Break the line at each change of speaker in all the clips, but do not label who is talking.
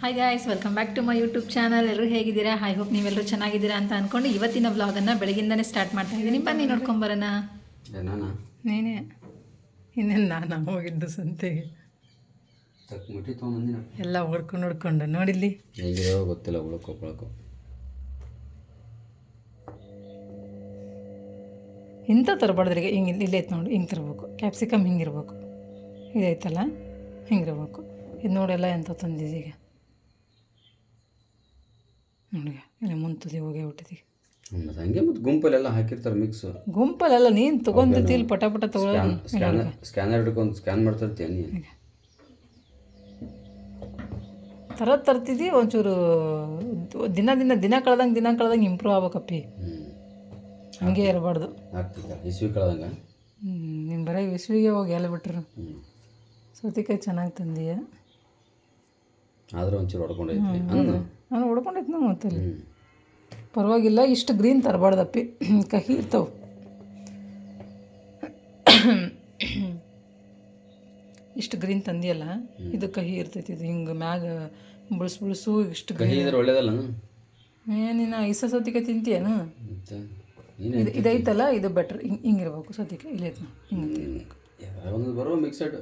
Hi guys welcome back to my YouTube channel ಎಲ್ಲರೂ ಹೇಗಿದ್ದೀರಾ? I hope ನೀವೆಲ್ಲರೂ ಚೆನ್ನಾಗಿದ್ದೀರಾ ಅಂತ ಅಂದ್ಕೊಂಡು ಇವತ್ತಿನ ವ್ಲಾಗನ್ನು ಬೆಳಗಿಂದನೇ ಸ್ಟಾರ್ಟ್ ಮಾಡ್ತಾ ಇದ್ದೀನಿ. ಬನ್ನಿ ನೋಡ್ಕೊಂಬರೋಣ
ನಾನ?
ನೀನೇ. ಇನ್ನೇನು ನಾನು? ಹೋಗಿದ್ದು ಸಂತೆಗೆ. ಎಲ್ಲ ಹೊಡ್ಕೊಂಡು ಹೊಡ್ಕೊಂಡು. ನೋಡಿಲ್ಲಿ
ಗೊತ್ತಿಲ್ಲ
ಇಂಥ ತರಬಾರ್ದ್ರಿಗೆ ಹಿಂಗೆ ಇಲ್ಲಿ ಇಲ್ಲೈತೆ ನೋಡಿ ಹಿಂಗೆ ತರಬೇಕು. ಕ್ಯಾಪ್ಸಿಕಮ್ ಹಿಂಗಿರ್ಬೇಕು. ಇದೈತಲ್ಲ ಹಿಂಗಿರ್ಬೇಕು. ಇದು ನೋಡೆಲ್ಲ ಎಂಥ ತಂದಿದ್ದೀಗ? ನೋಡಿ ಇಲ್ಲ ಮುಂತದಿ ಹೋಗೇ ಬಿಟ್ಟಿದ್ದೀಗ
ಮತ್ತು ಹಂಗೆ ಮತ್ತು ಗುಂಪಲ್ಲೆಲ್ಲ ಹಾಕಿರ್ತಾರೆ ಮಿಕ್ಸ್
ಗುಂಪಲ್ಲೆಲ್ಲ ನೀನು ತೊಗೊಂಡಿದ್ದಿ ಇಲ್ಲಿ ಪಟ ಪಟ ತಗೊಳ್ಳೋದು
ಸ್ಕ್ಯಾನರ್ ಸ್ಕ್ಯಾನರ್ ಹಿಡ್ಕೊಂಡು ಸ್ಕ್ಯಾನ್ ಮಾಡ್ತಿರ್ತೀಯ ನೀ
ಥರ ತರ್ತಿದ್ದಿ ಒಂಚೂರು ದಿನ ದಿನ ದಿನ ಕಳ್ದಂಗೆ ದಿನ ಕಳ್ದಂಗೆ ಇಂಪ್ರೂವ್ ಆಗ್ಬೇಕಪ್ಪಿ. ಹಂಗೆ ಇರಬಾರ್ದು.
ಆಗ್ತಿದ್ದ ಇಸ್ವಿ ಕಳ್ದಂಗ?
ನಿಮ್ಮ ಬರೀ ಇಸ್ವಿಗೆ ಹೋಗಿ ಎಲ್ಲ ಬಿಟ್ರು ಸೌತೆಕಾಯಿ ಚೆನ್ನಾಗಿ ತಂದೀಯ?
ಆದ್ರೆ ಒಂಚೂರು ಹೊಡ್ಕೊಂಡೈತಿ ಅನ್ನ.
ನಾನು ಹೊಡ್ಕೊಂಡೈತಿ ನಾವು ಮತ್ತಲ್ಲಿ ಪರವಾಗಿಲ್ಲ ಇಷ್ಟು ಗ್ರೀನ್ ತರಬಾರ್ದಪ್ಪಿ. ಕಹಿ ಇರ್ತವೆ. ಇಷ್ಟು ಗ್ರೀನ್ ತಂದಿಯಲ್ಲ ಇದು ಕಹಿ ಇರ್ತೈತಿ ಇದು ಹಿಂಗೆ ಮ್ಯಾಗ ಬುಳ್ಸ್ ಬುಳ್ಸು ಇಷ್ಟು
ಕಹಿ ಇದ್ರೆ ಒಳ್ಳೇದಲ್ಲ
ಏನಿನ ಇಸ ಸೌತಿಕಾಯಿ ತಿಂತೀಯನ ಇದೈತಲ್ಲ ಇದು ಬೆಟ್ರ್ ಹಿಂಗೆ ಹಿಂಗಿರ್ಬೇಕು ಸೌತಿಕಾಯಿ. ಇಲ್ಲೈತೆ ಹಿಂಗೆ
ಬರೋ ಮಿಕ್ಸಡ್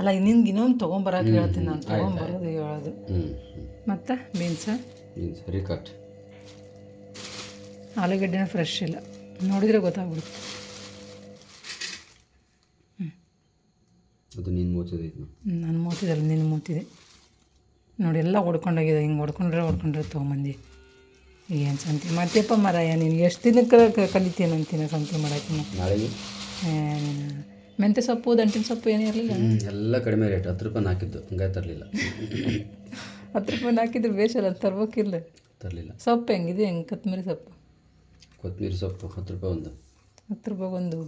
ಅಲ್ಲ ನಿನ್ಗೆ ಇನ್ನೊಂದು ತೊಗೊಂಬರಕ್ಕೆ ಹೇಳ್ತೀನಿ ನಾನು. ತೊಗೊಂಬರೋದು ಹೇಳೋದು. ಮತ್ತು ಬೀನ್ಸ? ಆಲೂಗಡ್ಡೆನ ಫ್ರೆಶ್ ಇಲ್ಲ. ನೋಡಿದರೆ ಗೊತ್ತಾಗ್ಬಿಡುತ್ತೆ.
ಅದು ನೀನು ಮೂತಿದೆ
ನಾನು ಮೂತಿದಲ್ಲ ನಿನ್ನ ಮೂತಿದೆ. ನೋಡಿ ಎಲ್ಲ ಹೊಡ್ಕೊಂಡೋಗಿದೆ ಹಿಂಗೆ ಹೊಡ್ಕೊಂಡ್ರೆ ಹೊಡ್ಕೊಂಡ್ರೆ ತೊಗೊಂಬಂದು. ಏನು ಸಂತಿ? ಮಾಡ್ತೀಯಪ್ಪ ಮರಾಯ ನೀನು ಎಷ್ಟು ದಿನಕ್ಕೆ ಕ- ಅಂತೀನಿ ಸಂತಿ ಮಾಡೋಕ್ಕೆ?
ನಾಳೆಗೆ?
ಮೆಂತ್ಯ ಸೊಪ್ಪು ದಂಟಿನ ಸೊಪ್ಪು ಏನೂ ಇರಲಿಲ್ಲ.
ಎಲ್ಲ ಕಡಿಮೆ ರೇಟ್. ಹತ್ತು ರೂಪಾಯಿ ಹಾಕಿದ್ದು. ಹಂಗೆ ತರಲಿಲ್ಲ.
ಹತ್ತು ರೂಪಾಯಿ ಹಾಕಿದ್ರೆ ಬೇಷಲ್ಲ ತರ್ಬೇಕಿಲ್ಲ.
ತರಲಿಲ್ಲ.
ಸೊಪ್ಪು ಹೆಂಗಿದೆ? ಹೆಂಗೆ ಕೊತ್ತಂಬರಿ ಸೊಪ್ಪು?
ಕೊತ್ತಂಬರಿ ಸೊಪ್ಪು ಹತ್ತು ರೂಪಾಯಿ ಒಂದು.
ಹತ್ತು ರೂಪಾಯಿ ಒಂದು.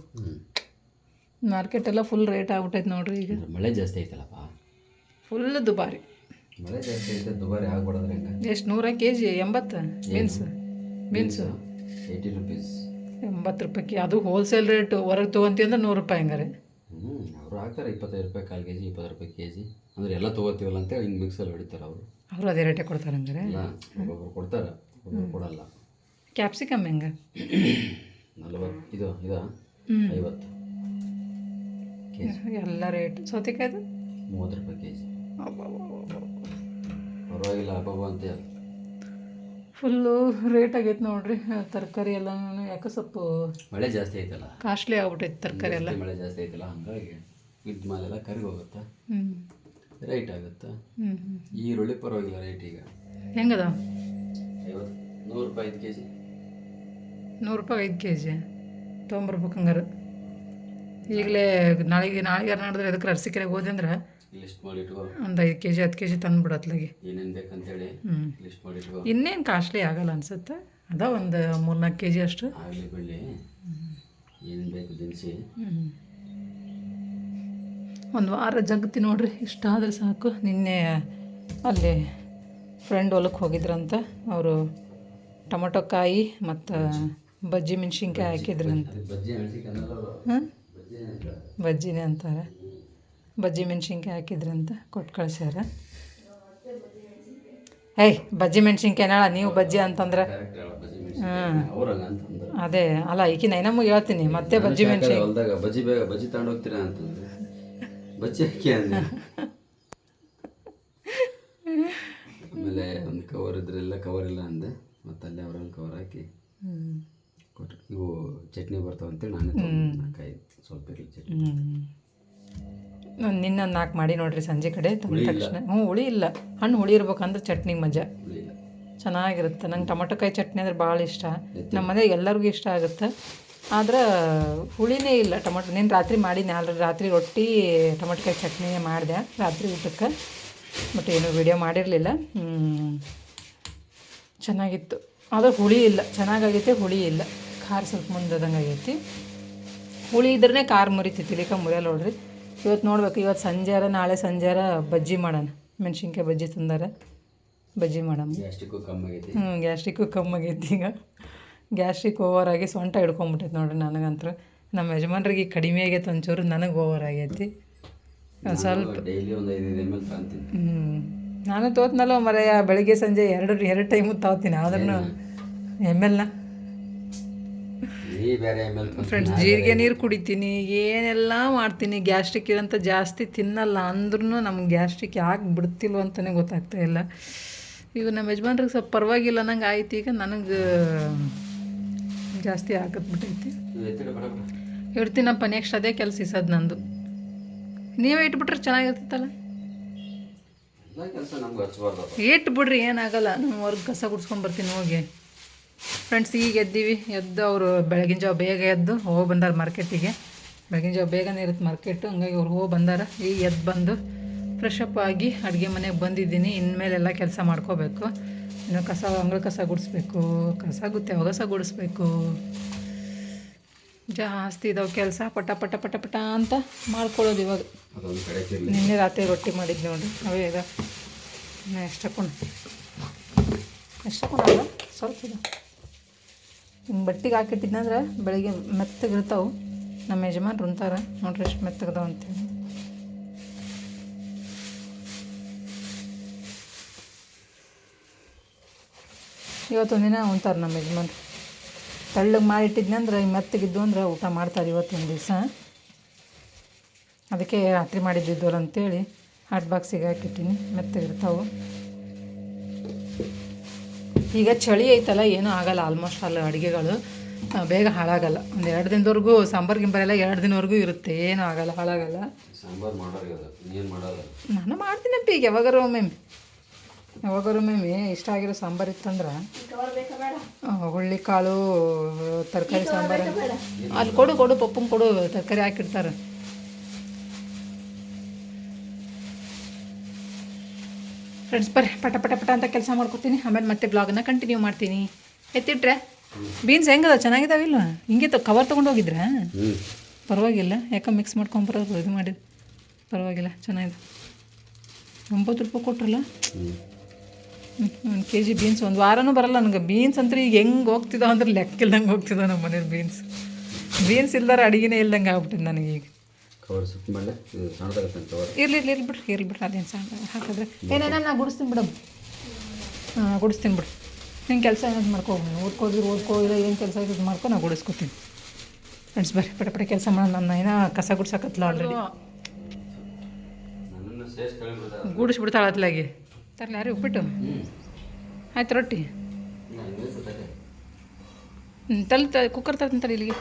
ಮಾರ್ಕೆಟೆಲ್ಲ ಫುಲ್ ರೇಟ್ ಆಗ್ಬಿಟ್ಟೈತೆ ನೋಡ್ರಿ ಈಗ.
ಮಳೆ ಜಾಸ್ತಿ ಐತಲ್ಲಪ್ಪ?
ಫುಲ್ ದುಬಾರಿ.
ಮಳೆ ಜಾಸ್ತಿ ಐತೆ ದುಬಾರಿ ಆಗ್ಬಿಡೋದ್ರೆ ಹೆಂಗೆ.
ಎಷ್ಟು? ನೂರ ಕೆ ಜಿ ಎಂಬತ್ತು ಬೀನ್ಸ್ ಬೀನ್ಸು
ಏಯ್ಟಿ ರುಪೀಸ್
ಎಂಬತ್ತು ರೂಪಾಯಿ ಅದು ಹೋಲ್ಸೇಲ್ ರೇಟು ಹೊರಗೆ ತೊಗೊಂತೀವಿ ಅಂದ್ರೆ ನೂರು ರೂಪಾಯಿ ಹಂಗಾರೆ.
ಹ್ಞೂ ಅವರು ಹಾಕ್ತಾರೆ ಇಪ್ಪತ್ತೈದು ರೂಪಾಯಿ ಕಾಲು ಕೆ ಜಿ ಇಪ್ಪತ್ತು ರೂಪಾಯಿ ಕೆ ಜಿ ಅಂದರೆ ಎಲ್ಲ ತೊಗೋತೀವಲ್ಲ ಅಂತೇಳಿ ಹಿಂಗೆ ಮಿಕ್ಸಲ್ಲಿ ಹೊಡಿತಾರೆ ಅವರು.
ಅವರು ಅದೇ ರೇಟೇ ಕೊಡ್ತಾರೆ ಹಂಗಾರೆ
ಎಲ್ಲ ಒಬ್ಬೊಬ್ರು ಕೊಡ್ತಾರೆ ಒಬ್ಬೊಬ್ರು ಕೊಡಲ್ಲ.
ಕ್ಯಾಪ್ಸಿಕಮ್ ಹೆಂಗೆ?
ನಲ್ವತ್ತು ಇದು ಇದು ಐವತ್ತು ಕೆ ಜಿ
ಎಲ್ಲ ರೇಟ್ ಸೌತೆಕಾಯ್ದು?
ಮೂವತ್ತು ರೂಪಾಯಿ ಕೆ ಜಿ ಪರವಾಗಿಲ್ಲ ಹಬ್ಬ ಅಂತ
ಫುಲ್ಲು ರೇಟ್ ಆಗೈತೆ ನೋಡ್ರಿ. ತರಕಾರಿ ಎಲ್ಲ ಯಾಕೆ ಸ್ವಲ್ಪ
ಮಳೆ ಜಾಸ್ತಿ ಐತಲ್ಲ?
ಕಾಸ್ಟ್ಲಿ ಆಗ್ಬಿಟ್ಟೈತೆ ತರಕಾರಿ ಎಲ್ಲ.
ಮಳೆ ಜಾಸ್ತಿ ಐತಲ್ಲ ಹಂಗಾಗಿ ಇದ್ದ ಮಾಲೆಲ್ಲ ಕರಿ ಹೋಗುತ್ತೆ?
ಹ್ಞೂ
ರೈಟ್ ಆಗುತ್ತೆ? ಈರುಳ್ಳಿ ಪರವಾಗಿಲ್ಲ ರೇಟ್ ಈಗ.
ಹೆಂಗದ?
ಐವತ್ತು ನೂರು ರೂಪಾಯಿ ಐದು ಕೆ ಜಿ
ನೂರು ರೂಪಾಯಿ ಐದು ಕೆ ಜಿ ತೊಗೊಂಬರ್ಬೇಕು ಹಂಗಾರೆ. ಈಗಲೇ ನಾಳೆಗೆ ನಾಳೆಗೆ ನಾಡಿದ್ರೆ ಅದಕ್ಕೆ ಅರ್ಸಿಕೆರೆಗೆ ಹೋದೆ ಅಂದ್ರೆ
ಲಿಸ್ಟ್ ಇಟ್ಕೋ.
ಒಂದು ಐದು ಕೆ ಜಿ ಹತ್ತು ಕೆ ಜಿ
ಏನೇನು ಬೇಕಂತೇಳಿ ಲಿಸ್ಟ್ ಮಾಡಿ ಇಟ್ಕೋ.
ಇನ್ನೇನು ಕಾಸ್ಟ್ಲಿ ಆಗಲ್ಲ ಅನ್ಸುತ್ತೆ. ಅದ ಒಂದು ಮೂರ್ನಾಲ್ಕು ಕೆ ಜಿ ಅಷ್ಟು.
ಆಗಲಿ ಬಿಡಲಿ. ಏನೇನು ಬೇಕು ದಿನಸಿ.
ಒಂದು ವಾರ ಜಗತ್ತಿ ನೋಡ್ರಿ ಇಷ್ಟ ಆದ್ರೆ ಸಾಕು. ನಿನ್ನೆ ಅಲ್ಲಿ ಫ್ರೆಂಡ್ ಹೊಲಕ್ಕೆ ಹೋಗಿದ್ರಂತ. ಅವರು ಟೊಮೊಟೊ ಕಾಯಿ ಮತ್ತು ಬಜ್ಜಿ ಮೆಣಸಿನ್ಕಾಯಿ ಹಾಕಿದ್ರಂತ. ಬಜ್ಜಿನೇ ಅಂತಾರೆ. ಬಜ್ಜಿ ಮೆಣಸಿನ್ಕಾಯಿ ಹಾಕಿದ್ರಂತ ಕೊಟ್ಟು ಕಳ್ಸ್ಯಾರ. ಏಯ್ ಬಜ್ಜಿ ಮೆಣಸಿನ್ಕಾಯಿನಾಳ ನೀವು ಬಜ್ಜಿ ಅಂತಂದ್ರೆ?
ಹಾಂ
ಅದೇ ಅಲ್ಲ ಈಕಿ ನೈನಮ್ಮಗೆ ಹೇಳ್ತೀನಿ ಮತ್ತೆ ಬಜ್ಜಿ ಮೆಣಸಿನ್ಕಾಯಿ.
ಹೊಲ್ದಾಗ ಬಜ್ಜಿ ಬೇಗ ಬಜ್ಜಿ ತಗೊಂಡು ಹೋಗ್ತೀರಾ ಅಂತಂದ್ರೆ. ಬಜ್ಜಿ ಹಾಕಿ ಅಂದೆ. ಆಮೇಲೆ ಒಂದು ಕವರ್ ಇದ್ರೆಲ್ಲ ಕವರ್ ಇಲ್ಲ ಅಂದೆ. ಮತ್ತೆ ಅಲ್ಲೇ ಅವರಲ್ಲಿ ಕವರ್ ಹಾಕಿ ಕೊಟ್ಟರು ಇವು ಚಟ್ನಿ ಬರ್ತಾವ ಅಂತೇಳಿ ನಾನೇ ಕಾಯಿ ಸ್ವಲ್ಪ ಇರಲಿ ಚಟ್ನಿ.
ನಾನು ನಿನ್ನ ನಾಲ್ಕು ಮಾಡಿ ನೋಡ್ರಿ ಸಂಜೆ ಕಡೆ ತಂದ
ಹುಳಿ
ತಕ್ಷಣ. ಹ್ಞೂ ಹುಳಿ ಇಲ್ಲ. ಹಣ್ಣು ಹುಳಿ ಇರ್ಬೇಕಂದ್ರೆ ಚಟ್ನಿ ಮಜಾ. ಚೆನ್ನಾಗಿರುತ್ತೆ. ನಂಗೆ ಟೊಮೆಟೊ ಕಾಯಿ ಚಟ್ನಿ ಅಂದ್ರೆ ಭಾಳ ಇಷ್ಟ. ನಮ್ಮ ಮನೆಗೆ ಎಲ್ಲರಿಗೂ ಇಷ್ಟ ಆಗುತ್ತೆ. ಆದ್ರೆ ಹುಳಿನೇ ಇಲ್ಲ ಟೊಮೊಟೊ. ನೀನು ರಾತ್ರಿ ಮಾಡಿ ಆಲ್ರೆಡಿ ರಾತ್ರಿ ರೊಟ್ಟಿ ಟೊಮೆಟೊ ಕಾಯಿ ಚಟ್ನಿ ಮಾಡಿದೆ ರಾತ್ರಿ ಊಟಕ್ಕೆ. ಬಟ್ ಏನು ವಿಡಿಯೋ ಮಾಡಿರಲಿಲ್ಲ. ಚೆನ್ನಾಗಿತ್ತು. ಆದರೆ ಹುಳಿ ಇಲ್ಲ. ಚೆನ್ನಾಗಾಗೈತೆ ಹುಳಿ ಇಲ್ಲ. ಖಾರ ಸ್ವಲ್ಪ ಮುಂದದಂಗೆ ಆಗೈತಿ ಹುಳಿ ಇದ್ರೇ ಖಾರ ಮುರಿತಿ ಇಲ್ಲಿಕ ಮುರಿಯಲ್ಲ ನೋಡ್ರಿ. ಇವತ್ತು ನೋಡ್ಬೇಕು ಇವತ್ತು ಸಂಜೆರ ನಾಳೆ ಸಂಜೆರ ಬಜ್ಜಿ ಮಾಡೋಣ. ಮೆಣಸಿನ್ಕಾಯಿ ಬಜ್ಜಿ ತಂದಾರ. ಬಜ್ಜಿ ಮಾಡಮ್ಮ
ಗ್ಯಾಸ್ಟ್ರಿಕ್ಕು ಕಮ್ಮಿ ಆಗೈತಿ
ಹ್ಞೂ ಗ್ಯಾಸ್ಟ್ರಿಕ್ಕು ಕಮ್ಮಾಗೈತಿ ಈಗ. ಗ್ಯಾಸ್ಟ್ರಿಕ್ ಓವರ್ ಆಗಿ ಸೊಂಟ ಹಿಡ್ಕೊಂಬಿಟ್ಟೈತೆ ನೋಡ್ರಿ ನನಗಂತೂ ನಮ್ಮ ಯಜಮಾನ್ರಿಗೆ ಕಡಿಮೆ ಆಗೈತೆ ಒಂಚೂರು ನನಗೆ ಓವರ್ ಆಗೈತಿ. ಒಂದು ಸ್ವಲ್ಪ ಹ್ಞೂ ನಾನು ತೋತ್ನಲ್ಲ ಮರೆಯ ಬೆಳಗ್ಗೆ ಸಂಜೆ ಎರಡು ಎರಡು ಟೈಮು ತಗೋತೀನಿ ಆದ್ರೂ ಎಂ ಎಲ್ನ ಫ್ರೆಂಡ್ಸ್ ಜೀರಿಗೆ ನೀರು ಕುಡಿತೀನಿ ಏನೆಲ್ಲ ಮಾಡ್ತೀನಿ ಗ್ಯಾಸ್ಟ್ರಿಕ್ ಇರೋಂಥ ಜಾಸ್ತಿ ತಿನ್ನಲ್ಲ ಅಂದ್ರೂ ನಮ್ಗೆ ಗ್ಯಾಸ್ಟ್ರಿಕ್ ಯಾಕೆ ಬಿಡ್ತಿಲ್ವ ಅಂತಲೇ ಗೊತ್ತಾಗ್ತಾ ಇಲ್ಲ. ಈಗ ನಮ್ಮ ಯಜಮಾನ್ರಿಗೆ ಸ್ವಲ್ಪ ಪರವಾಗಿಲ್ಲ ನಂಗೆ ಆಯ್ತು ಈಗ ನನಗೆ ಜಾಸ್ತಿ ಹಾಕತ್ಬಿಟ್ಟೈತಿ ಇಡ್ತೀನಪ್ಪ ನೆಕ್ಸ್ಟ್ ಅದೇ ಕೆಲಸ ಇಸೋದು ನಂದು. ನೀವೇ ಇಟ್ಬಿಟ್ರೆ ಚೆನ್ನಾಗಿರ್ತಿತ್ತಲ್ಲ? ಇಟ್ಬಿಡ್ರಿ ಏನಾಗಲ್ಲ ನಾನು ವರ್ಗ ಕಸ ಗುಡ್ಸ್ಕೊಂಡು ಬರ್ತೀನಿ ಹೋಗಿ. ಫ್ರೆಂಡ್ಸ್ ಈಗ ಎದ್ದೀವಿ. ಎದ್ದು ಅವರು ಬೆಳಗಿನ ಜಾವ ಬೇಗ ಎದ್ದು ಹೋಗಿ ಬಂದಾರ ಮಾರ್ಕೆಟಿಗೆ ಬೆಳಗಿನ ಜಾವ ಬೇಗನೆ ಇರುತ್ತೆ ಮಾರ್ಕೆಟು ಹಂಗಾಗಿ ಅವ್ರು ಹೋಗಿ ಬಂದಾರ. ಈಗ ಎದ್ದು ಬಂದು ಫ್ರೆಶಪ್ ಆಗಿ ಅಡುಗೆ ಮನೆಗೆ ಬಂದಿದ್ದೀನಿ. ಇನ್ಮೇಲೆಲ್ಲ ಕೆಲಸ ಮಾಡ್ಕೋಬೇಕು. ಇನ್ನು ಕಸ ಅಂಗಳ ಕಸ ಗುಡಿಸ್ಬೇಕು. ಕಸ ಗುತ್ತೆ ಹೊಗಸ ಗುಡಿಸ್ಬೇಕು. ಜಾಸ್ತಿ ಇದಾವೆ ಕೆಲಸ. ಪಟ ಪಟ ಪಟ ಪಟ ಅಂತ ಮಾಡ್ಕೊಳ್ಳೋದು ಇವಾಗ. ನಿನ್ನೆ ರಾತ್ರಿ ರೊಟ್ಟಿ ಮಾಡಿದ್ದು ನೋಡಿ. ಅವೇ ಇದೆ. ಎಷ್ಟು ಹಾಕೊಂಡು ಎಷ್ಟು ಹಾಕೊಂಡಲ್ಲ ಸ್ವಲ್ಪ ಹಿಂಗೆ ಬಟ್ಟಿಗೆ ಹಾಕಿಟ್ಟಿದ್ನಂದ್ರೆ ಬೆಳಗ್ಗೆ ಮೆತ್ತಗಿರ್ತಾವೆ. ನಮ್ಮ ಯಜಮಾನ್ರು ಉಂತಾರೆ ನೋಡ್ರಿ ಎಷ್ಟು ಮೆತ್ತಗದವು ಅಂತೇಳಿ. ಇವತ್ತೊಂದಿನ ಉಂತಾರೆ ನಮ್ಮ ಯಜಮಾನ್ರು. ತಳ್ಳಗೆ ಮಾಡಿಟ್ಟಿದ್ನಂದ್ರೆ ಮೆತ್ತಗಿದ್ದು ಅಂದ್ರೆ ಊಟ ಮಾಡ್ತಾರೆ ಇವತ್ತೊಂದು ದಿವಸ. ಅದಕ್ಕೆ ರಾತ್ರಿ ಮಾಡಿದ್ದಿದ್ದವಲ್ಲ ಅಂತೇಳಿ ಹಾಟ್ ಬಾಕ್ಸಿಗೆ ಹಾಕಿಟ್ಟಿನಿ. ಮೆತ್ತಗಿರ್ತಾವೆ. ಈಗ ಚಳಿ ಐತಲ್ಲ ಏನೂ ಆಗಲ್ಲ ಆಲ್ಮೋಸ್ಟ್ ಅಲ್ಲಿ ಅಡುಗೆಗಳು ಬೇಗ ಹಾಳಾಗಲ್ಲ. ಒಂದು ಎರಡು ದಿನದವರೆಗೂ ಸಾಂಬಾರು ಗಿಂಬರೆಲ್ಲ ಎರಡು ದಿನವರೆಗೂ ಇರುತ್ತೆ ಏನೂ ಆಗಲ್ಲ ಹಾಳಾಗಲ್ಲ.
ನೀನು
ಮಾಡ್ತೀನಪ್ಪ ಈಗ ಯಾವಾಗಾರು ಒಮ್ಮೆಮ್ಮೆ. ಯಾವಾಗಾರು ಒಮ್ಮೆಮ್ಮೆ ಇಷ್ಟ ಆಗಿರೋ ಸಾಂಬಾರು ಇತ್ತಂದ್ರೆ ಹುಳ್ಳಿ ಕಾಳು ತರಕಾರಿ ಸಾಂಬಾರು ಅಲ್ಲಿ ಕೊಡು ಕೊಡು ಪಪ್ಪಂಗೆ ಕೊಡು ತರಕಾರಿ ಹಾಕಿರ್ತಾರೆ. ಫ್ರೆಂಡ್ಸ್ ಬರ್ರಿ. ಪಟ ಪಟ ಪಟ ಅಂತ ಕೆಲಸ ಮಾಡ್ಕೊತೀನಿ ಆಮೇಲೆ ಮತ್ತೆ ಬ್ಲಾಗನ್ನ ಕಂಟಿನ್ಯೂ ಮಾಡ್ತೀನಿ. ಎತ್ತಿಟ್ರೆ? ಬೀನ್ಸ್ ಹೆಂಗದ? ಚೆನ್ನಾಗಿದಾವಿಲ್ಲ ಹಿಂಗೆ ತ ಕವರ್ ತೊಗೊಂಡು ಹೋಗಿದ್ರಾ? ಪರವಾಗಿಲ್ಲ. ಯಾಕೆ ಮಿಕ್ಸ್ ಮಾಡ್ಕೊಂಬರೋದು ಇದು ಮಾಡಿದ್ದು. ಪರವಾಗಿಲ್ಲ. ಚೆನ್ನಾಗಿದೆ. ಒಂಬತ್ತು ರೂಪಾಯಿ ಕೊಟ್ರಲ್ಲ?
ಹ್ಞೂ
ಒಂದು ಕೆ ಜಿ ಬೀನ್ಸ್ ಒಂದು ವಾರನೂ ಬರಲ್ಲ ನನಗೆ. ಬೀನ್ಸ್ ಅಂದ್ರೆ ಈಗ ಹೆಂಗೆ ಹೋಗ್ತಿದ್ದಾವೆ ಅಂದ್ರೆ ಲೆಕ್ಕಿಲ್ದಂಗೆ ಹೋಗ್ತಿದ್ದಾವೆ ನಮ್ಮ ಮನೇಲಿ ಬೀನ್ಸ್ ಬೀನ್ಸ್ ಇಲ್ದಾರ ಅಡುಗೆನೇ ಇಲ್ದಂಗೆ ಆಗ್ಬಿಟ್ಟಿದೆ ನನಗೀಗ
ಕವರ್ ಸುತ್ತ ಮಾಡಲೆ ಇದು ಸಣ್ಣದಾಗತ್ತೆ ಕವರ್.
ಇರ್ಲಿ ಇರ್ಲಿ ಇರ್ಲಿ ಬಿಡ್ರಿ ಇರ್ಲಿ ಬಿಡ್ರಿ ಅದೇನು ಸಣ್ಣ ಹಾಕಿದ್ರೆ. ಏನೇನ ನಾ ಗುಡಿಸ್ತೀನಿ ಬಿಡಮ್ ಹಾಂ ಗುಡಿಸ್ತೀನಿ ಬಿಡು. ನಿನ್ನ ಕೆಲಸ ಏನಾದ್ರು ಮಾಡ್ಕೊ ಓದ್ಕೋದ್ರೆ ಓದ್ಕೋ ಇಲ್ಲ ಏನು ಕೆಲಸ ಇದು ಮಾಡ್ಕೊ ನಾ ಗುಡಿಸ್ಕೊತೀನಿ. ಫ್ರೆಂಡ್ಸ್ ಬರ್ರಿ ಪಟ ಪಟ ಕೆಲಸ ಮಾಡೋಣ ನನ್ನ ಏನೋ ಕಸ ಗುಡ್ಸಕತ್ಲ ಆಲ್ರೆಡಿ ಗುಡಿಸ್ಬಿಡ್ತಾಳೆ ಅತ್ಲಾಗಿ ತರಲಿ ಯಾರು ಉಪ್ಪಿಟ್ಟು?
ಹ್ಞೂ
ಆಯ್ತು ರೊಟ್ಟಿ.
ನಾನು
ತಲ್ ತ ಕುಕ್ಕರ್ ತರ್ತೀನಿ ಇಲ್ಲಿಗೆ.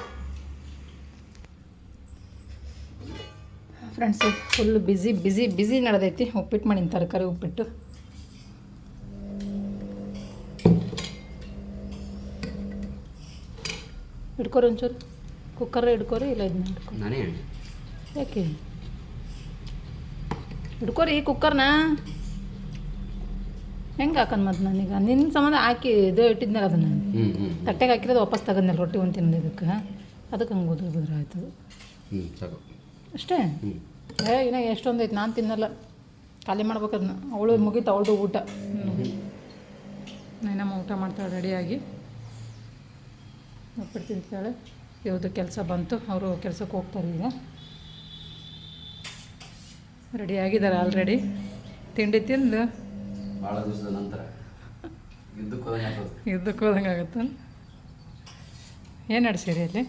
Friends full busy busy busy ನಡೆದೈತಿ. ಉಪ್ಪಿಟ್ಟು ಮಾಡಿನ ತರಕಾರಿ ಉಪ್ಪಿಟ್ಟು. ಹಿಡ್ಕೊರಿ ಒಂಚೂರು. ಕುಕ್ಕರ್ ಹಿಡ್ಕೊರಿ ಇಲ್ಲ ಇದನ್ನ ಹಿಡ್ಕೊ ಯಾಕೆ? ಹಿಡ್ಕೊರಿ ಕುಕ್ಕರ್ನ ಹೆಂಗೆ ಹಾಕೋದು ಮತ್ತು ನಾನೀಗ ನಿನ್ನ ಸಂಬಂಧ ಹಾಕಿ ಇದು ಇಟ್ಟಿದ್ನಲ್ಲ ಅದನ್ನು. ತಟ್ಟೆಗೆ ಹಾಕಿರೋದು ವಾಪಸ್ ತಗೊಂಡಿಲ್ಲ ರೊಟ್ಟಿ ಒಂದು ಇದಕ್ಕೆ. ಅದಕ್ಕೆ ಹಂಗೆ ಓದೋದ್ರೆ ಆಯ್ತು ಅಷ್ಟೇ? ಏ ಇನ್ನ ಎಷ್ಟೊಂದು ಐತೆ ನಾನು ತಿನ್ನಲ್ಲ. ಖಾಲಿ ಮಾಡ್ಬೇಕು ಅದನ್ನ ಅವಳು ಮುಗೀತು ಅವಳದು ಊಟ. ನಮ್ಮ ಊಟ ಮಾಡ್ತಾಳೆ ರೆಡಿಯಾಗಿ. ಉಪ್ಪಿಟ್ಟು ತಿಂತಾಳೆ ಇವ್ರದ್ದು ಕೆಲಸ ಬಂತು ಅವರು ಕೆಲಸಕ್ಕೆ ಹೋಗ್ತಾರೆ ಈಗ. ರೆಡಿ ಆಗಿದ್ದಾರೆ ಆಲ್ರೆಡಿ. ತಿಂಡಿ ತಿಂದು.
ಭಾಳ ದಿವಸದ ನಂತರ. ಯುದ್ಧಕ್ಕೆ ಹೋದಂಗೆ
ಆಗುತ್ತೆ. ಏನು ನಡೆಸಿರಿ ಅಲ್ಲಿ?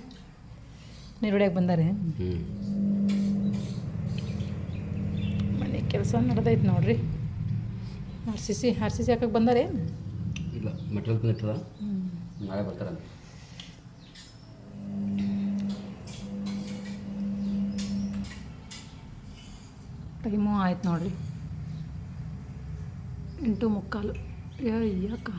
ನೀರು ಬಂದಾರೆ? ಬಂದಾರೆ
ಹ್ಞೂ
ಮನೆ ಕೆಲಸ ನಡೆದೈತೆ ನೋಡ್ರಿ. R C C R C C ಹಾಕಕ್ಕೆ ಬಂದಾರೆ
ಇಲ್ಲ ಮೆಟ್ರಿಯಲ್ ಬಂದಿಟ್ಟದ ನಾಳೆ ಬರ್ತಾರಂತೆ
ಟೈಮು ಆಯ್ತು ನೋಡ್ರಿ. ಎಂಟು ಮುಕ್ಕಾಲು. ಯಾಕ?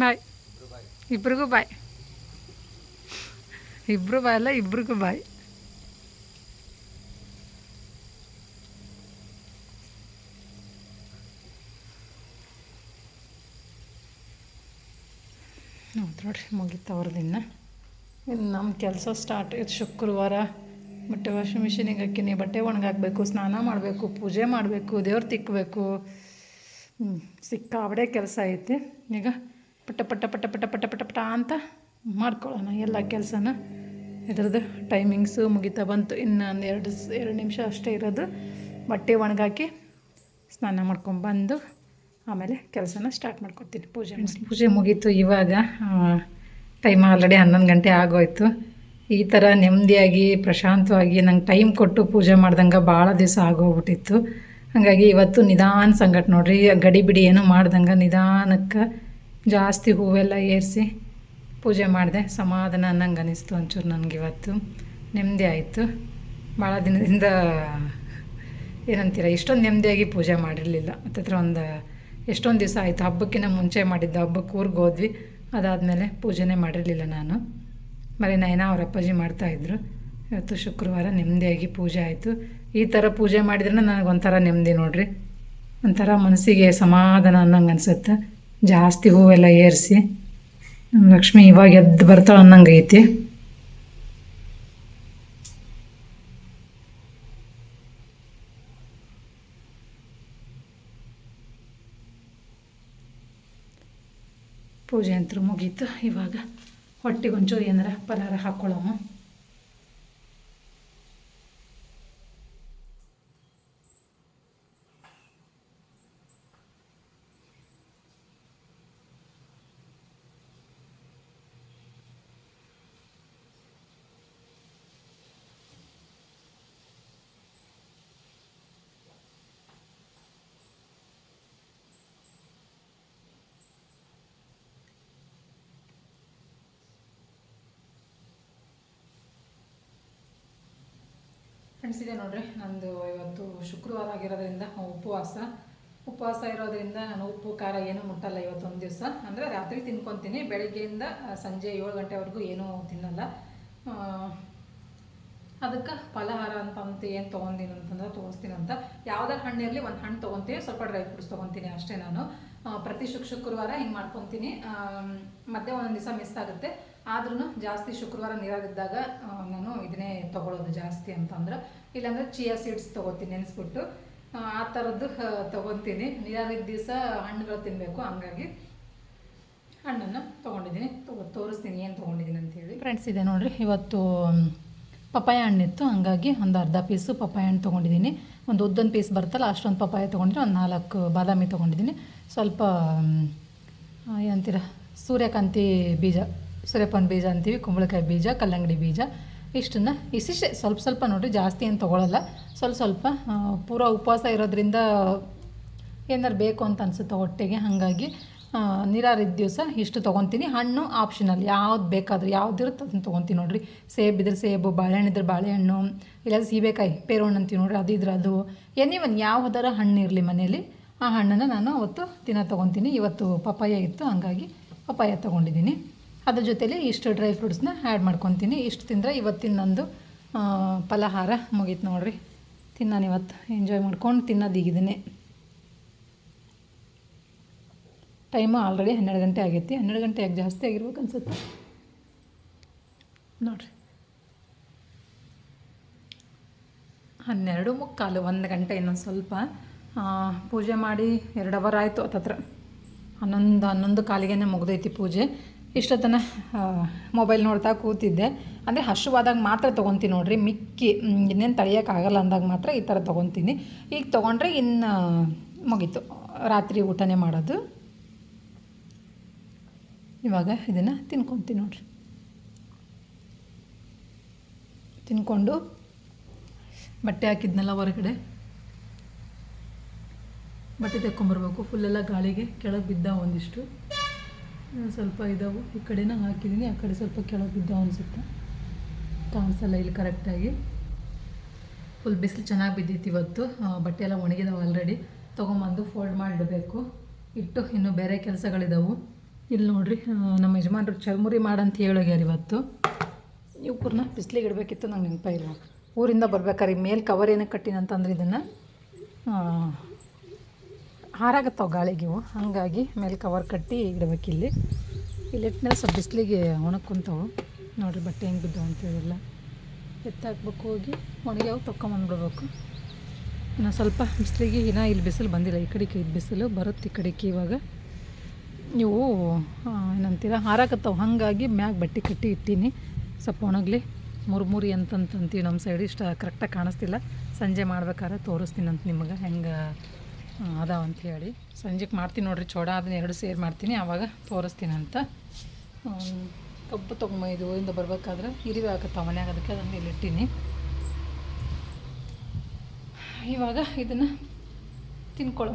ಬಾಯ್. ಇಬ್ರಿಗೂ ಬಾಯ್. ಇಬ್ರು ಬಾಯ್ ಅಲ್ಲ, ಇಬ್ರಿಗೂ ಬಾಯ್. ಹೌದು ನೋಡ್ರಿ, ಮುಗೀತು ಅವ್ರದ್ದು ಇನ್ನು. ನಮ್ಮ ಕೆಲಸ ಸ್ಟಾರ್ಟ್ ಶುಕ್ರವಾರ. ಬಟ್ಟೆ ವಾಷಿಂಗ್ ಮಿಷಿನಿಗೆ ಹಾಕಿನಿ, ಬಟ್ಟೆ ಒಣಗಾಕಬೇಕು, ಸ್ನಾನ ಮಾಡಬೇಕು, ಪೂಜೆ ಮಾಡಬೇಕು, ದೇವ್ರು ತಿಕ್ಕಬೇಕು ಸಿಕ್ಕಾಬಡೆ ಕೆಲಸ ಐತಿ. ಈಗ ಪಟ ಪಟ ಪಟ ಪಟ ಪಟ ಪಟ ಪಟ ಅಂತ ಮಾಡ್ಕೊಳ್ಳೋಣ ಎಲ್ಲ ಕೆಲಸನ. ಇದ್ರದ್ದು ಟೈಮಿಂಗ್ಸು ಮುಗಿತಾ ಬಂತು. ಇನ್ನೊಂದು ಎರಡು ಎರಡು ನಿಮಿಷ ಅಷ್ಟೇ ಇರೋದು. ಬಟ್ಟೆ ಒಣಗಾಕಿ ಸ್ನಾನ ಮಾಡ್ಕೊಂಬಂದು ಆಮೇಲೆ ಕೆಲಸನ ಸ್ಟಾರ್ಟ್ ಮಾಡ್ಕೊತೀನಿ ಪೂಜೆ ಪೂಜೆ ಮುಗೀತು ಇವಾಗ. ಟೈಮ್ ಆಲ್ರೆಡಿ ಹನ್ನೊಂದು ಗಂಟೆ ಆಗೋಯ್ತು. ಈ ಥರ ನೆಮ್ಮದಿಯಾಗಿ, ಪ್ರಶಾಂತವಾಗಿ ನಂಗೆ ಟೈಮ್ ಕೊಟ್ಟು ಪೂಜೆ ಮಾಡ್ದಂಗೆ ಭಾಳ ದಿವಸ ಆಗೋಗ್ಬಿಟ್ಟಿತ್ತು. ಹಾಗಾಗಿ ಇವತ್ತು ನಿಧಾನ ಸಂಗಟ್ ನೋಡ್ರಿ. ಗಡಿ ಬಿಡಿ ಏನೂ ಮಾಡ್ದಂಗೆ ನಿಧಾನಕ್ಕೆ ಜಾಸ್ತಿ ಹೂವೆಲ್ಲ ಏರಿಸಿ ಪೂಜೆ ಮಾಡಿದೆ. ಸಮಾಧಾನ ಅನ್ನಂಗೆ ಅನಿಸ್ತು ಒಂಚೂರು ನನಗೆ ಇವತ್ತು. ನೆಮ್ಮದಿ ಆಯಿತು. ಭಾಳ ದಿನದಿಂದ ಏನಂತೀರ, ಇಷ್ಟೊಂದು ನೆಮ್ಮದಿಯಾಗಿ ಪೂಜೆ ಮಾಡಿರಲಿಲ್ಲ. ಹತ್ತತ್ರ ಒಂದು ಎಷ್ಟೊಂದು ದಿವಸ ಆಯಿತು. ಹಬ್ಬಕ್ಕಿಂತ ಮುಂಚೆ ಮಾಡಿದ್ದು ಹಬ್ಬಕ್ಕೆ ಊರಿಗೆ ಹೋದ್ವಿ. ಅದಾದಮೇಲೆ ಪೂಜೆನೇ ಮಾಡಿರಲಿಲ್ಲ ನಾನು. ಮರಿ ನಯನ ಅವ್ರ ಅಪ್ಪಾಜಿ ಮಾಡ್ತಾಯಿದ್ರು ಇವತ್ತು ಶುಕ್ರವಾರ ನೆಮ್ಮದಿಯಾಗಿ ಪೂಜೆ ಆಯಿತು. ಈ ಥರ ಪೂಜೆ ಮಾಡಿದ್ರೆ ನನಗೊಂಥರ ನೆಮ್ಮದಿ ನೋಡಿರಿ. ಒಂಥರ ಮನಸ್ಸಿಗೆ ಸಮಾಧಾನ ಅನ್ನಂಗೆ ಅನ್ಸುತ್ತೆ. ಜಾಸ್ತಿ ಹೂವೆಲ್ಲ ಏರಿಸಿ, ಲಕ್ಷ್ಮಿ ಇವಾಗ ಎದ್ದು ಬರ್ತಾಳೆ ಅನ್ನಂಗೈತಿ. ಪೂಜೆ ಅಂತೂ ಮುಗೀತು. ಇವಾಗ ಹೊಟ್ಟೆಗೊಂಚೂರು ಏನಾರ ಪಲಾರ ಹಾಕ್ಕೊಳ್ಳೋము ಫ್ರೆಂಡ್ಸ್ ಇದೆ ನೋಡ್ರಿ. ನಂದು ಇವತ್ತು ಶುಕ್ರವಾರ ಆಗಿರೋದ್ರಿಂದ ಉಪವಾಸ. ಉಪವಾಸ ಇರೋದ್ರಿಂದ ನಾನು ಉಪ್ಪು, ಖಾರ ಏನೂ ಮುಟ್ಟಲ್ಲ ಇವತ್ತೊಂದು ದಿವಸ. ಅಂದರೆ ರಾತ್ರಿ ತಿನ್ಕೊತೀನಿ. ಬೆಳಗ್ಗೆಯಿಂದ ಸಂಜೆ ಏಳು ಗಂಟೆವರೆಗೂ ಏನೂ ತಿನ್ನಲ್ಲ. ಅದಕ್ಕೆ ಫಲಹಾರ ಅಂತ ಏನು ತೊಗೊಂತೀನಿ ಅಂತಂದ್ರೆ ತೋರಿಸ್ತೀನಿ ಅಂತ. ಯಾವ್ದಾರು ಹಣ್ಣು ಇರಲಿ ಒಂದು ಹಣ್ಣು ತೊಗೊತೀನಿ. ಸ್ವಲ್ಪ ಡ್ರೈ ಫ್ರೂಟ್ಸ್ ತೊಗೊತೀನಿ ಅಷ್ಟೇ ನಾನು. ಪ್ರತಿ ಶುಕ್, ಶುಕ್ರವಾರ ಹಿಂಗೆ ಮಾಡ್ಕೊತೀನಿ. ಮತ್ತೆ ಒಂದೊಂದು ದಿವಸ ಮಿಸ್ ಆಗುತ್ತೆ. ಆದ್ರೂ ಜಾಸ್ತಿ ಶುಕ್ರವಾರ ನೀರಾಗಿದ್ದಾಗ ನಾನು ಇದನ್ನೇ ತೊಗೊಳೋದು ಜಾಸ್ತಿ ಅಂತಂದ್ರೆ ಇಲ್ಲಾಂದ್ರೆ ಚಿಯಾ ಸೀಡ್ಸ್ ತೊಗೋತೀನಿ ನೆನೆಸ್ಬಿಟ್ಟು. ಆ, ಥರದ್ದು ತೊಗೊತೀನಿ. ನೀರಾಗಿದ್ದ ದಿವಸ ಹಣ್ಣುಗಳು ತಿನ್ನಬೇಕು ಹಂಗಾಗಿ ಹಣ್ಣನ್ನು ತೊಗೊಂಡಿದ್ದೀನಿ. ತಗೋ ತೋರಿಸ್ತೀನಿ ಏನು ತೊಗೊಂಡಿದ್ದೀನಿ ಅಂತೇಳಿ ಫ್ರೆಂಡ್ಸ್ ಇದೆ ನೋಡಿರಿ ಇವತ್ತು ಪಪ್ಪಾಯ ಪಪಾಯ ಹಣ್ಣಿತ್ತು. ಹಂಗಾಗಿ ಒಂದು ಅರ್ಧ ಪೀಸು ಪಪ್ಪಾಯ ಹಣ್ಣು ತೊಗೊಂಡಿದ್ದೀನಿ. ಒಂದು ಉದ್ದೊಂದು ಪೀಸ್ ಬರ್ತಲ್ಲ ಅಷ್ಟೊಂದು ಪಪ್ಪಾಯ ತೊಗೊಂಡಿದ್ದೀನಿ ಒಂದು ನಾಲ್ಕು ಬಾದಾಮಿ ತೊಗೊಂಡಿದ್ದೀನಿ. ಸ್ವಲ್ಪ ಏನಂತೀರ ಸೂರ್ಯಕಾಂತಿ ಬೀಜ ಸೂರ್ಯಪಾನ ಬೀಜ ಅಂತೀವಿ ಕುಂಬಳಕಾಯಿ ಬೀಜ ಕಲ್ಲಂಗಡಿ ಬೀಜ. ಇಷ್ಟನ್ನು ಇಷ್ಟಿಷ್ಟೇ. ಸ್ವಲ್ಪ ಸ್ವಲ್ಪ ನೋಡಿರಿ, ಜಾಸ್ತಿ ಏನು ತೊಗೊಳಲ್ಲ. ಸ್ವಲ್ಪ ಸ್ವಲ್ಪ ಪೂರ ಉಪವಾಸ ಇರೋದ್ರಿಂದ ಏನಾರು ಬೇಕು ಅಂತ ಅನಿಸುತ್ತೆ ಹೊಟ್ಟೆಗೆ, ಹಾಗಾಗಿ ನೀರಾರಿದ್ದ ದಿವಸ ಇಷ್ಟು ತೊಗೊತೀನಿ. ಹಣ್ಣು ಆಪ್ಷನಲ್ ಯಾವ್ದು ಬೇಕಾದ್ರೂ, ಯಾವ್ದು ಇರುತ್ತೆ ಅದನ್ನು ತೊಗೊತೀನಿ ನೋಡ್ರಿ. ಸೇಬ್ ಇದ್ರೆ ಸೇಬು, ಬಾಳೆಹಣ್ಣು ಇದ್ರೆ ಬಾಳೆಹಣ್ಣು ಇಲ್ಲ ಸೀಬೆಕಾಯಿ ಪೇರುಹಣ್ಣು ಅಂತೀವಿ ನೋಡ್ರಿ, ಅದು ಇದ್ರೆ ಅದು. ಎನಿ ಒನ್ ಯಾವ್ದಾರ ಹಣ್ಣು ಇರಲಿ ಮನೇಲಿ, ಆ ಹಣ್ಣನ್ನು ನಾನು ಅವತ್ತು ದಿನ ತೊಗೊತೀನಿ. ಇವತ್ತು ಪಪ್ಪಾಯ ಇತ್ತು, ಹಾಗಾಗಿ ಪಪ್ಪಾಯ ತೊಗೊಂಡಿದ್ದೀನಿ. ಅದ್ರ ಜೊತೆಲಿ ಇಷ್ಟು ಡ್ರೈ ಫ್ರೂಟ್ಸ್ನ ಆ್ಯಡ್ ಮಾಡ್ಕೊತೀನಿ. ಇಷ್ಟು ತಿಂದರೆ ಇವತ್ತಿನ ನಂದು ಫಲಹಾರ ಮುಗೀತು ನೋಡ್ರಿ. ತಿನ್ನಾನು ಇವತ್ತು ಎಂಜಾಯ್ ಮಾಡ್ಕೊಂಡು ತಿನ್ನೋದು ಈಗಿದ್ದೀನಿ ಟೈಮು ಆಲ್ರೆಡಿ ಹನ್ನೆರಡು ಗಂಟೆ ಆಗೈತಿ. ಹನ್ನೆರಡು ಗಂಟೆ ಯಾಕೆ ಜಾಸ್ತಿ ಆಗಿರ್ಬೇಕು ಅನ್ಸುತ್ತೆ? ನೋಡ್ರಿ. ಹನ್ನೆರಡು ಮುಕ್ಕಾಲು, ಒಂದು ಗಂಟೆ ಇನ್ನೊಂದು ಸ್ವಲ್ಪ ಪೂಜೆ ಮಾಡಿ ಎರಡು ಅವರ್ ಆಯಿತು ಹತ್ತತ್ರ. ಹನ್ನೊಂದು ಹನ್ನೊಂದು ಕಾಲಿಗೆ ಮುಗ್ದೈತಿ ಪೂಜೆ. ಇಷ್ಟೊತ್ತನ ಮೊಬೈಲ್ ನೋಡ್ತಾ ಕೂತಿದ್ದೆ. ಅಂದರೆ ಹಸುವಾದಾಗ ಮಾತ್ರ ತೊಗೊತೀನಿ ನೋಡಿರಿ. ಮಿಕ್ಕಿ ಇನ್ನೇನು ತಳಿಯೋಕ್ಕಾಗಲ್ಲ ಅಂದಾಗ ಮಾತ್ರ ಈ ಥರ ತೊಗೊತೀನಿ. ಈಗ ತೊಗೊಂಡ್ರೆ ಇನ್ನು, ಮುಗೀತು. ರಾತ್ರಿ ಊಟನೇ ಮಾಡೋದು. ಇವಾಗ ಇದನ್ನು ತಿನ್ಕೊತೀನಿ ನೋಡಿರಿ. ತಿನ್ಕೊಂಡು ಬಟ್ಟೆ ಹಾಕಿದ್ನಲ್ಲ ಹೊರಗಡೆ. ಬಟ್ಟೆ ತೆಕ್ಕೊಂಬರ್ಬೇಕು ಫುಲ್ಲೆಲ್ಲ ಗಾಳಿಗೆ ಕೆಳಗೆ ಬಿದ್ದ ಒಂದಿಷ್ಟು. ಸ್ವಲ್ಪ ಇದಾವು. ಈ ಕಡೆನ ಹಾಕಿದ್ದೀನಿ ಆ ಕಡೆ ಸ್ವಲ್ಪ ಕೆಳಗೆ ಬಿದ್ದು ಅನಿಸುತ್ತೆ. ಕಾಣಿಸಲ್ಲ ಇಲ್ಲಿ ಕರೆಕ್ಟಾಗಿ. ಫುಲ್ ಬಿಸಿಲು ಚೆನ್ನಾಗಿ ಬಿದ್ದಿತ್ತು ಇವತ್ತು. ಬಟ್ಟೆ ಎಲ್ಲ ಒಣಗಿದಾವೆ ಆಲ್ರೆಡಿ ತೊಗೊಂಬಂದು ಫೋಲ್ಡ್ ಮಾಡಿಡಬೇಕು ಇಟ್ಟು ಇನ್ನು ಬೇರೆ ಕೆಲಸಗಳಿದಾವು. ಇಲ್ಲಿ ನೋಡಿರಿ ನಮ್ಮ ಯಜಮಾನ್ರು ಚರ್ಮುರಿ ಮಾಡಂತ ಹೇಳೋಗ್ಯಾರ ಇವತ್ತು. ಇವ್ಕೂರ್ನ ಬಿಸಿಲಿಗೆ ಇಡಬೇಕಿತ್ತು, ನಂಗೆ ನೆನಪ ಇಲ್ಲ. ಊರಿಂದ ಬರ್ಬೇಕಾರೆ ಮೇಲೆ ಕವರ್ ಏನಕ್ಕೆ ಕಟ್ಟಿನಂತಂದ್ರೆ ಇದನ್ನು ಹಾರಾಗತ್ತಾವ ಗಾಳಿಗೆ ಇವು. ಹಾಗಾಗಿ ಮೇಲೆ ಕವರ್ ಕಟ್ಟಿ ಇಡ್ಬೇಕು ಇಲ್ಲಿ. ಇಲ್ಲಿ ಇಟ್ಮೇಲೆ ಸ್ವಲ್ಪ ಬಿಸಿಲಿಗೆ ಒಣಗ್ಕೊಂತಾವು ನೋಡಿರಿ ಬಟ್ಟೆ ಹೆಂಗೆ ಬಿದ್ದವು ಅಂತೇಳಿಲ್ಲ ಎತ್ತಾಕ್ಬೇಕು ಹೋಗಿ ಒಣಗ್ಯಾವ ತೊಗೊಂಬಂದ್ಬಿಡ್ಬೇಕು ಇನ್ನು ಸ್ವಲ್ಪ ಬಿಸಿಲಿಗೆ ಇನ್ನೂ ಇಲ್ಲಿ ಬಿಸಿಲು ಬಂದಿಲ್ಲ. ಈ ಕಡೆಗೆ ಇದು ಬಿಸಿಲು ಬರುತ್ತೆ, ಈ ಕಡೆಗೆ ಇವಾಗ. ನೀವು ಏನಂತೀರ, ಹಾರಾಕತ್ತವು. ಹಾಗಾಗಿ ಮ್ಯಾಗ ಬಟ್ಟೆ ಕಟ್ಟಿ ಇಟ್ಟೀನಿ. ಸ್ವಲ್ಪ ಒಣಗಲಿ. ಮುರ್ಮುರಿ ಅಂತಂತಂತೀವಿ ನಮ್ಮ ಸೈಡ್ ಇಷ್ಟ ಕರೆಕ್ಟಾಗಿ ಕಾಣಿಸ್ತಿಲ್ಲ. ಸಂಜೆ ಮಾಡ್ಬೇಕಾದ್ರೆ ತೋರಿಸ್ತೀನಿ ನಿಮಗೆ. ಹೆಂಗೆ ಅದಾವ ಅಂತ ಹೇಳಿ. ಸಂಜೆಗೆ ಮಾಡ್ತೀನಿ ನೋಡ್ರಿ ಚೋಡ ಅದನ್ನ ಎರಡು ಸೇರ್ ಮಾಡ್ತೀನಿ ಆವಾಗ ತೋರಿಸ್ತೀನಿ ಅಂತ. ಕಬ್ಬು ತೊಗೊಂಬೈದು ಊರಿಂದ ಬರ್ಬೇಕಾದ್ರೆ ಇರಿವೆ ಆಗತ್ತಾವ ಮನ್ಯಾಗ ಅದಕ್ಕೆ ಅದನ್ನು ಇಲ್ಲಿ ಇಟ್ಟೀನಿ. ಇವಾಗ ಇದನ್ನು ತಿನ್ಕೊಳ್ಳೋ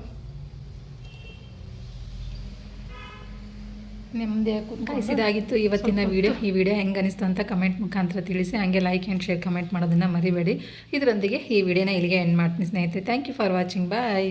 ನೆಮ್ಮದಿ ಕಾಯಿಸಿದಾಗಿತ್ತು ಇವತ್ತಿನ ವಿಡಿಯೋ ಈ ವಿಡಿಯೋ ಹೆಂಗೆ ಅನಿಸ್ತು ಅಂತ ಕಮೆಂಟ್ ಮುಖಾಂತರ ತಿಳಿಸಿ. ಹಾಗೆ ಲೈಕ್ ಆ್ಯಂಡ್ ಶೇರ್ ಕಮೆಂಟ್ ಮಾಡೋದನ್ನು ಮರಿಬೇಡಿ. ಇದರೊಂದಿಗೆ ಈ ವಿಡಿಯೋನ ಇಲ್ಲಿಗೆ ಎಂಡ್ ಮಾಡ್ತೀನಿ ಸ್ನೇಹಿತರೆ. Thank you for watching bye